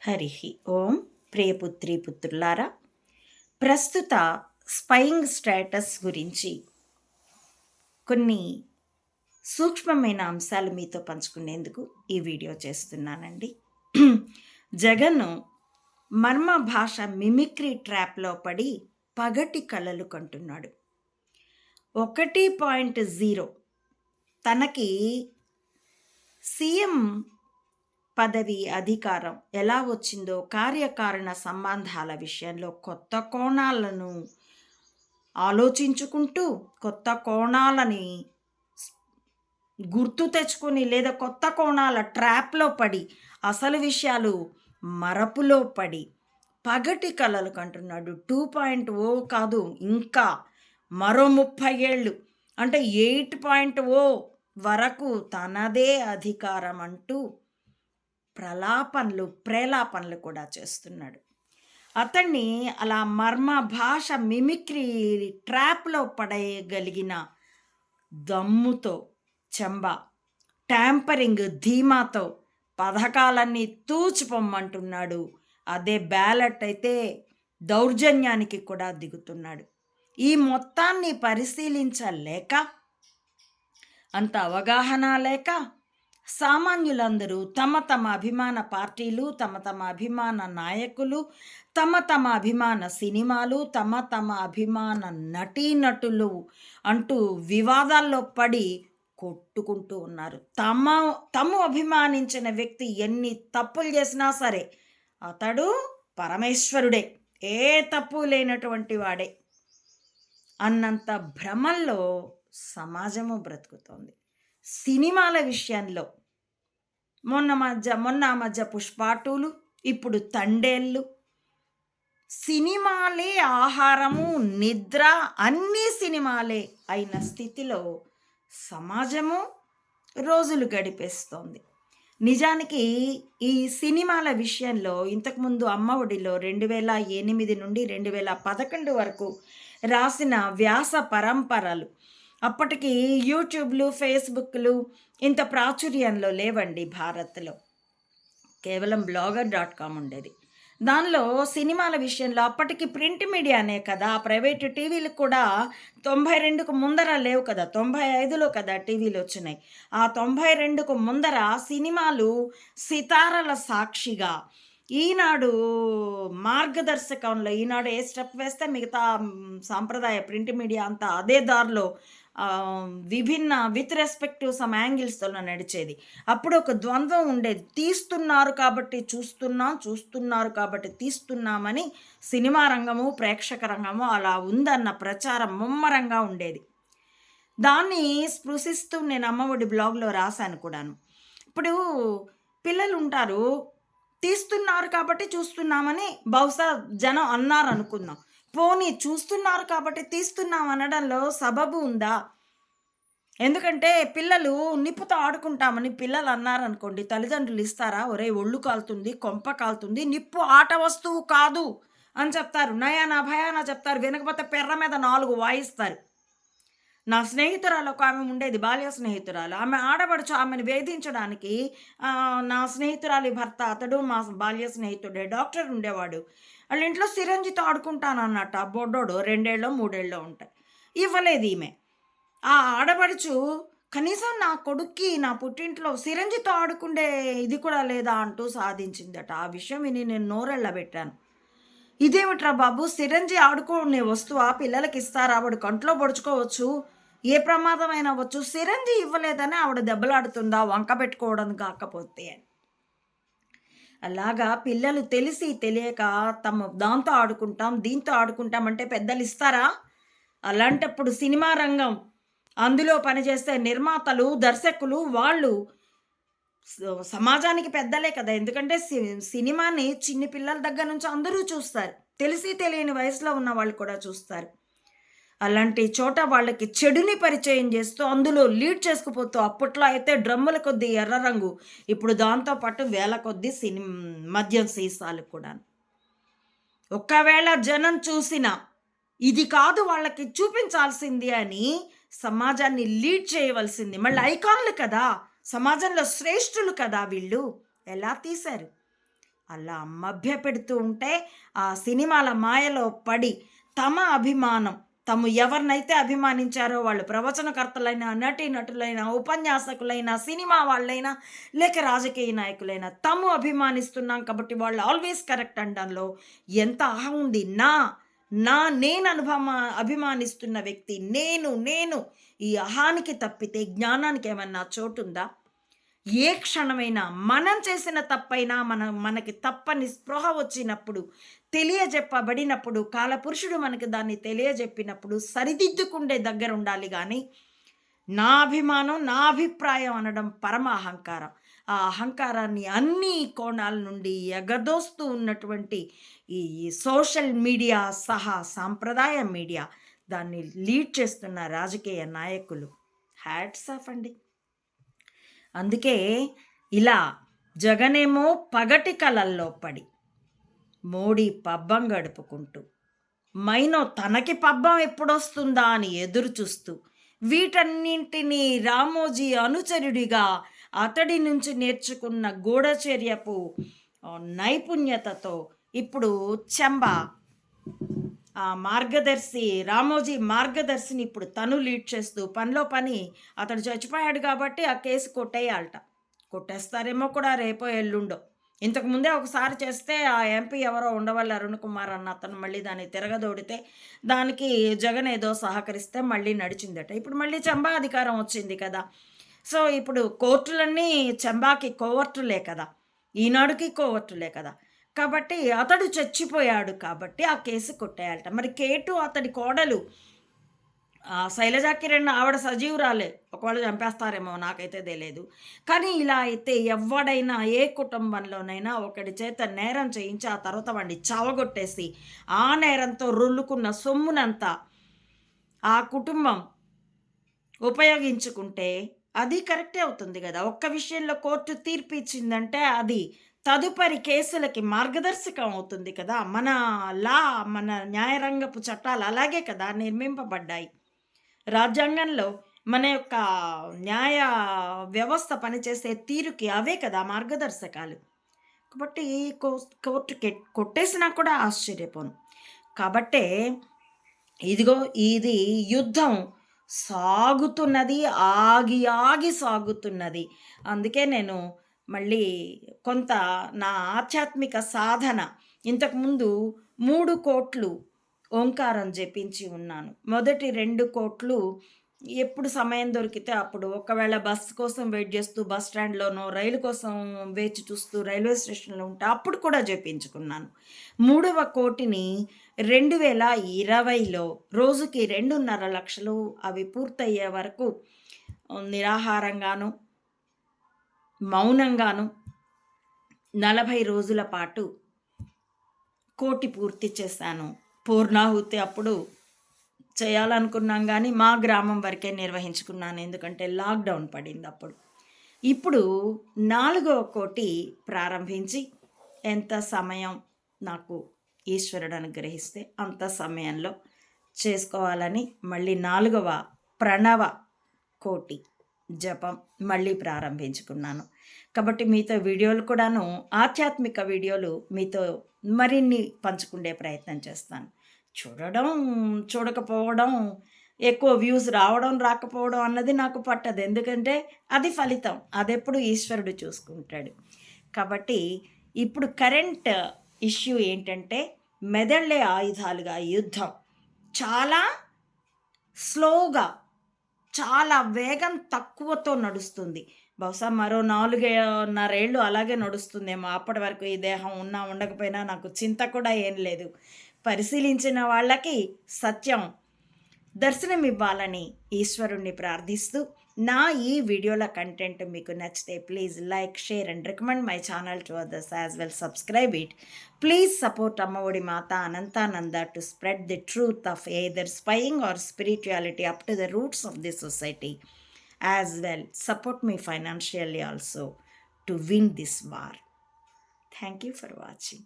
హరి. ఓం ప్రియపుత్రి పుత్రులారా ప్రస్తుత spying status గురించి కొన్ని సూక్ష్మమైన అంశాలు మీతో పంచుకునేందుకు ఈ వీడియో చేస్తున్నానండి. జగన్ మర్మ భాష మిమిక్రీ ట్రాప్లో పడి పగటి కలలు కంటున్నాడు. ఒకటి పాయింట్ జీరో తనకి సీఎం పదవి అధికారం ఎలా వచ్చిందో కార్యకారణ సంబంధాల విషయంలో కొత్త కోణాలను ఆలోచించుకుంటూ కొత్త కోణాలని గుర్తు తెచ్చుకొని లేదా కొత్త కోణాల ట్రాప్లో పడి అసలు విషయాలు మరపులో పడి పగటి కలలు కంటున్నాడు. టూ పాయింట్ ఓ కాదు ఇంకా మరో ముప్పై ఏళ్ళు. అంటే ఎయిట్ పాయింట్ ఓ వరకు తనదే అధికారం అంటూ ప్రలాపనలు ప్రేలాపనలు కూడా చేస్తున్నాడు. అతన్ని అలా మర్మ భాష మిమిక్రీ ట్రాప్లో పడేయగలిగిన దమ్ముతో చెంబ ట్యాంపరింగ్ ధీమాతో పథకాలన్నీ తూచిపొమ్మంటున్నాడు. అదే బ్యాలెట్ అయితే దౌర్జన్యానికి కూడా దిగుతున్నాడు. ఈ మొత్తాన్ని పరిశీలించలేక అంత అవగాహన లేక సామాన్యులందరూ తమ తమ అభిమాన పార్టీలు తమ తమ అభిమాన నాయకులు తమ తమ అభిమాన సినిమాలు తమ తమ అభిమాన నటీనటులు అంటూ వివాదాల్లో పడి కొట్టుకుంటూ ఉన్నారు. తమ తము అభిమానించిన వ్యక్తి ఎన్ని తప్పులు చేసినా సరే అతడు పరమేశ్వరుడే ఏ తప్పు లేనటువంటి వాడే. అన్నంత భ్రమల్లో సమాజము బ్రతుకుతోంది. సినిమాల విషయంలో మొన్న మధ్య మొన్న మధ్య పుష్పాటులు ఇప్పుడు తండేళ్ళు. సినిమాలే ఆహారము నిద్ర అన్నీ సినిమాలే అయిన స్థితిలో సమాజము రోజులు గడిపేస్తోంది. నిజానికి ఈ సినిమాల విషయంలో ఇంతకుముందు అమ్మఒడిలో రెండు వేల ఎనిమిది నుండి రెండు వేల పదకొండు వరకు రాసిన వ్యాస పరంపరలు అప్పటికి యూట్యూబ్లు ఫేస్బుక్లు ఇంత ప్రాచుర్యంలో లేవండి భారత్లో. కేవలం బ్లాగర్ డాట్ కామ్ ఉండేది. దానిలో సినిమాల విషయంలో అప్పటికి ప్రింట్ మీడియానే కదా ప్రైవేటు టీవీలు కూడా తొంభై రెండుకు ముందర లేవు కదా తొంభై ఐదులో కదా టీవీలు వచ్చినాయి. ఆ తొంభై రెండుకు ముందర సినిమాలు సితారల సాక్షిగా. ఈనాడు మార్గదర్శకంలో ఈనాడు ఏ స్టెప్ వేస్తే మిగతా సాంప్రదాయ ప్రింట్ మీడియా అంతా అదే దారిలో విభిన్న విత్ రెస్పెక్ట్ సమ్ యాంగిల్స్తో నడిచేది. అప్పుడు ఒక ద్వంద్వం ఉండేది. తీస్తున్నారు కాబట్టి చూస్తున్నాం చూస్తున్నారు కాబట్టి తీస్తున్నామని సినిమా రంగము ప్రేక్షక రంగము అలా ఉందన్న ప్రచారం ముమ్మరంగా ఉండేది. దాన్ని స్పృశిస్తూ నేను అమ్మఒడి బ్లాగ్లో రాశాను కూడాను. ఇప్పుడు పిల్లలు ఉంటారు తీస్తున్నారు కాబట్టి చూస్తున్నామని బహుశా జనం అన్నారు అనుకుందాం పోనీ చూస్తున్నారు కాబట్టి తీస్తున్నాం అనడంలో సబబు ఉందా? ఎందుకంటే పిల్లలు నిప్పుతో ఆడుకుంటామని పిల్లలు అన్నారనుకోండి తల్లిదండ్రులు ఇస్తారా? ఒరే ఒళ్ళు కాలుతుంది కొంప కాలుతుంది నిప్పు ఆట వస్తువు కాదు అని చెప్తారు. నయానా భయానా చెప్తారు. వెనకపోతే పెర్ర మీద నాలుగు వాయిస్తారు. నా స్నేహితురాలు ఒక ఆమె ఉండేది బాల్య స్నేహితురాలు. ఆమె ఆడబడుచు ఆమెను వేధించడానికి నా స్నేహితురాలి భర్త అతడు మా బాల్య స్నేహితుడే డాక్టర్ ఉండేవాడు. వాళ్ళ ఇంట్లో సిరంజితో ఆడుకుంటాను ఆ బొడ్డోడు రెండేళ్ళో మూడేళ్ళో ఉంటాయి ఇవ్వలేదు ఈమె. ఆ ఆడబడుచు కనీసం నా కొడుక్కి నా పుట్టింట్లో సిరంజితో ఆడుకుండే ఇది కూడా లేదా అంటూ సాధించిందట. ఆ విషయం విని నేను నోరెళ్ళబెట్టాను. ఇదేమిట్రా బాబు? సిరంజి ఆడుకునే వస్తువు ఆ పిల్లలకి ఇస్తారా? వాడు కంట్లో పొడుచుకోవచ్చు. ఏ ప్రమాదమైనా వచ్చు సిరంజి ఇవ్వలేదని ఆవిడ దెబ్బలాడుతుందా? వంక పెట్టుకోవడం కాకపోతే. అని అలాగా పిల్లలు తెలిసి తెలియక తమ దాంతో ఆడుకుంటాం దీంతో ఆడుకుంటాం అంటే పెద్దలు ఇస్తారా? అలాంటప్పుడు సినిమా రంగం అందులో పనిచేసే నిర్మాతలు దర్శకులు వాళ్ళు సమాజానికి పెద్దలే కదా. ఎందుకంటే సినిమాని చిన్ని పిల్లల దగ్గర నుంచి అందరూ చూస్తారు. తెలిసి తెలియని వయసులో ఉన్న వాళ్ళు కూడా చూస్తారు. అలాంటి చోట వాళ్ళకి చెడుని పరిచయం చేస్తూ అందులో లీడ్ చేసుకుపోతూ అప్పట్లో అయితే డ్రమ్ముల కొద్దీ ఎర్ర రంగు ఇప్పుడు దాంతోపాటు వేల కొద్దీ సిని మద్యం సీసాలు కూడా ఒకవేళ జనం చూసిన ఇది కాదు వాళ్ళకి చూపించాల్సింది అని సమాజాన్ని లీడ్ చేయవలసింది మళ్ళీ ఐకాన్లు కదా సమాజంలో శ్రేష్ఠులు కదా వీళ్ళు ఎలా తీశారు? అలా మభ్య పెడుతూ ఉంటే ఆ సినిమాల మాయలో పడి తమ అభిమానం తాము ఎవరినైతే అభిమానించారో వాళ్ళు ప్రవచనకర్తలైన నటి నటులైన ఉపన్యాసకులైన సినిమా వాళ్ళైనా లేక రాజకీయ నాయకులైనా తాము అభిమానిస్తున్నాం కాబట్టి వాళ్ళు ఆల్వేస్ కరెక్ట్ అనడంలో ఎంత అహం ఉంది. నా నా నేను అనుభవ అభిమానిస్తున్న వ్యక్తి నేను నేను ఈ అహానికి తప్పితే జ్ఞానానికి ఏమన్నా చోటుందా? ఏ క్షణమైనా మనం చేసిన తప్పైనా మన మనకి తప్పని స్పృహ వచ్చినప్పుడు తెలియజెప్పబడినప్పుడు కాలపురుషుడు మనకి దాన్ని తెలియజెప్పినప్పుడు సరిదిద్దుకుండే దగ్గర ఉండాలి కానీ నా అభిమానం నా అభిప్రాయం అనడం పరమ అహంకారం. ఆ అహంకారాన్ని అన్ని కోణాల నుండి ఎగదోస్తూ ఉన్నటువంటి ఈ సోషల్ మీడియా సహా సాంప్రదాయ మీడియా దాన్ని లీడ్ చేస్తున్న రాజకీయ నాయకులు. హ్యాట్స్ ఆఫ్ అండి. అందుకే ఇలా జగనేమో పగటి కలల్లో పడి మోడీ పబ్బం గడుపుకుంటూ మైనో తనకి పబ్బం ఎప్పుడొస్తుందా అని ఎదురు చూస్తూ వీటన్నింటినీ రామోజీ అనుచరుడిగా అతడి నుంచి నేర్చుకున్న గూఢచర్యపు నైపుణ్యతతో ఇప్పుడు చెంబ మార్గదర్శి రామోజీ మార్గదర్శిని ఇప్పుడు తను లీడ్ చేస్తూ పనిలో పని అతడు చచ్చిపోయాడు కాబట్టి ఆ కేసు కొట్టేయాలట. కొట్టేస్తారేమో కూడా రేపో ఎల్లుండో. ఇంతకు ముందే ఒకసారి చేస్తే ఆ ఎంపీ ఎవరో ఉండవల్లి అరుణ్ కుమార్ అన్న అతను మళ్ళీ దాన్ని తిరగదోడితే దానికి జగన్ ఏదో సహకరిస్తే మళ్ళీ నడిచిందట. ఇప్పుడు మళ్ళీ చంబా అధికారం వచ్చింది కదా. సో ఇప్పుడు కోర్టులన్నీ చంబాకి కోవర్టులే కదా. ఈనాడుకి కోవర్టులే కదా. కాబట్టి అతడు చచ్చిపోయాడు కాబట్టి ఆ కేసు కొట్టేయాలట. మరి కేటు అతడి కోడలు ఆ శైలజా కిరణ్ ఆవిడ సజీవురాలే. ఒకవేళ చంపేస్తారేమో నాకైతే తెలియదు కానీ ఇలా అయితే ఎవడైనా ఏ కుటుంబంలోనైనా ఒకడి చేత నేరం చేయించి ఆ తర్వాత వాడిని చావగొట్టేసి ఆ నేరంతో రుల్లుకున్న సొమ్మునంతా ఆ కుటుంబం ఉపయోగించుకుంటే అది కరెక్టే అవుతుంది కదా. ఒక్క విషయంలో కోర్టు తీర్పు ఇచ్చిందంటే అది తదుపరి కేసులకి మార్గదర్శకం అవుతుంది కదా. మన లా మన న్యాయరంగపు చట్టాలు అలాగే కదా నిర్మింపబడ్డాయి. రాజ్యాంగంలో మన యొక్క న్యాయ వ్యవస్థ పనిచేసే తీరుకి అవే కదా మార్గదర్శకాలు. కాబట్టి కో కోర్టు కొట్టేసినా కూడా ఆశ్చర్యపోను. కాబట్టే ఇదిగో ఇది యుద్ధం సాగుతున్నది ఆగి ఆగి సాగుతున్నది. అందుకే నేను మళ్ళీ కొంత నా ఆధ్యాత్మిక సాధన. ఇంతకుముందు మూడు కోట్లు ఓంకారం జపించి ఉన్నాను. మొదటి రెండు కోట్లు ఎప్పుడు సమయం దొరికితే అప్పుడు. ఒకవేళ బస్ కోసం వెయిట్ చేస్తూ బస్ స్టాండ్లోనో రైలు కోసం వేచి చూస్తూ రైల్వే స్టేషన్లో ఉంటే అప్పుడు కూడా జపించుకున్నాను. మూడవ కోటిని రెండు వేల ఇరవైలో రోజుకి రెండున్నర లక్షలు అవి పూర్తయ్యే వరకు నిరాహారంగాను మౌనంగాను నలభై రోజుల పాటు కోటి పూర్తి చేశాను. పూర్ణాహుతి అప్పుడు చేయాలనుకున్నాం కానీ మా గ్రామం వరకే నిర్వహించుకున్నాను. ఎందుకంటే లాక్డౌన్ పడింది అప్పుడు. ఇప్పుడు నాలుగవ కోటి ప్రారంభించి ఎంత సమయం నాకు ఈశ్వరుడు అనుగ్రహిస్తే అంత సమయంలో చేసుకోవాలని మళ్ళీ నాలుగవ ప్రణవ కోటి జపం మళ్ళీ ప్రారంభించుకున్నాను. కాబట్టి మీతో వీడియోలు కూడాను ఆధ్యాత్మిక వీడియోలు మీతో మరిన్ని పంచుకునే ప్రయత్నం చేస్తాను. చూడడం చూడకపోవడం ఎక్కువ వ్యూస్ రావడం రాకపోవడం అన్నది నాకు పట్టదు. ఎందుకంటే అది ఫలితం. అదెప్పుడు ఈశ్వరుడు చూసుకుంటాడు. కాబట్టి ఇప్పుడు కరెంట్ ఇష్యూ ఏంటంటే మెదళ్ళే ఆయుధాలుగా యుద్ధం. చాలా స్లోగా చాలా వేగం తక్కువతో నడుస్తుంది. బహుశా మరో నాలుగున్నరేళ్ళు అలాగే నడుస్తుందేమో. అప్పటి వరకు ఈ దేహం ఉన్నా ఉండకపోయినా నాకు చింత కూడా ఏం లేదు. పరిశీలించిన వాళ్ళకి సత్యం. దర్శనం ఇవ్వాలని ఈశ్వరుణ్ణి ప్రార్థిస్తూ నా ఈ వీడియోల కంటెంట్ మీకు నచ్చితే please like share and recommend my channel to others as well subscribe it please support Ammaodi Mata Anantananda to spread the truth of either spying or spirituality up to the roots of the society as well support me financially also to win this war thank you for watching